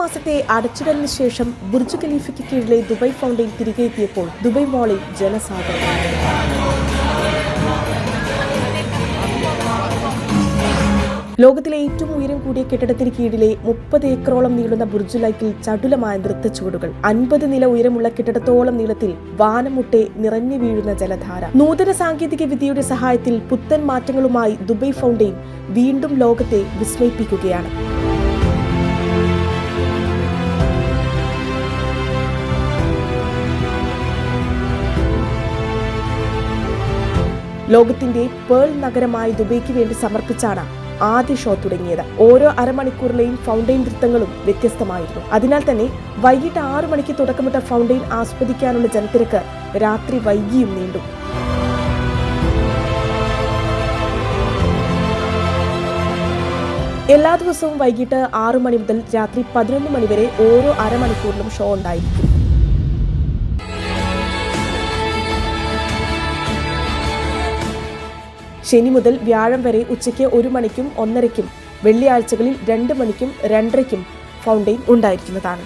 മാസത്തെ അടച്ചിടലിന് ശേഷം ബുർജ് ഖലീഫയ്ക്ക് കീഴിലെ ദുബായ് ഫൗണ്ടെയിൻ തിരികെ എത്തിയപ്പോൾ ദുബായ് മോളിൽ ജനസാഗരം. ലോകത്തിലെ ഏറ്റവും ഉയരം കൂടിയ കെട്ടിടത്തിന് കീഴിലെ മുപ്പത് ഏക്കറോളം നീളുന്ന ബുർജ് ലൈക്കിൽ ചടുലമായ നൃത്തച്ചുവടുകൾ. അൻപത് നില ഉയരമുള്ള കെട്ടിടത്തോളം നീളത്തിൽ വാനമുട്ടെ നിറഞ്ഞു വീഴുന്ന ജലധാര. നൂതന സാങ്കേതിക വിദ്യയുടെ സഹായത്തിൽ പുത്തൻ മാറ്റങ്ങളുമായി ദുബൈ ഫൗണ്ടെയിൻ വീണ്ടും ലോകത്തെ വിസ്മയിപ്പിക്കുകയാണ്. ലോകത്തിന്റെ പേൾ നഗരമായ ദുബൈക്ക് വേണ്ടി സമർപ്പിച്ചാണ് ആദ്യ ഷോ തുടങ്ങിയത്. ഓരോ അരമണിക്കൂറിലെയും ഫൗണ്ടെയിൻ നൃത്തങ്ങളും വ്യത്യസ്തമായിരുന്നു. അതിനാൽ തന്നെ വൈകിട്ട് ആറു മണിക്ക് തുടക്കമിട്ട ഫൗണ്ടെയിൻ ആസ്വദിക്കാനുള്ള ജനത്തിരക്ക് രാത്രി വൈകിയും നീണ്ടു. എല്ലാ ദിവസവും വൈകിട്ട് ആറു മണി മുതൽ രാത്രി പതിനൊന്ന് മണി വരെ ഓരോ അരമണിക്കൂറിലും ഷോ ഉണ്ടായിരിക്കും. ശനി മുതൽ വ്യാഴം വരെ ഉച്ചയ്ക്ക് ഒരു മണിക്കും ഒന്നരയ്ക്കും വെള്ളിയാഴ്ചകളിൽ രണ്ട് മണിക്കും രണ്ടരയ്ക്കും ഫൗണ്ടെയിൻ ഉണ്ടായിരിക്കുന്നതാണ്.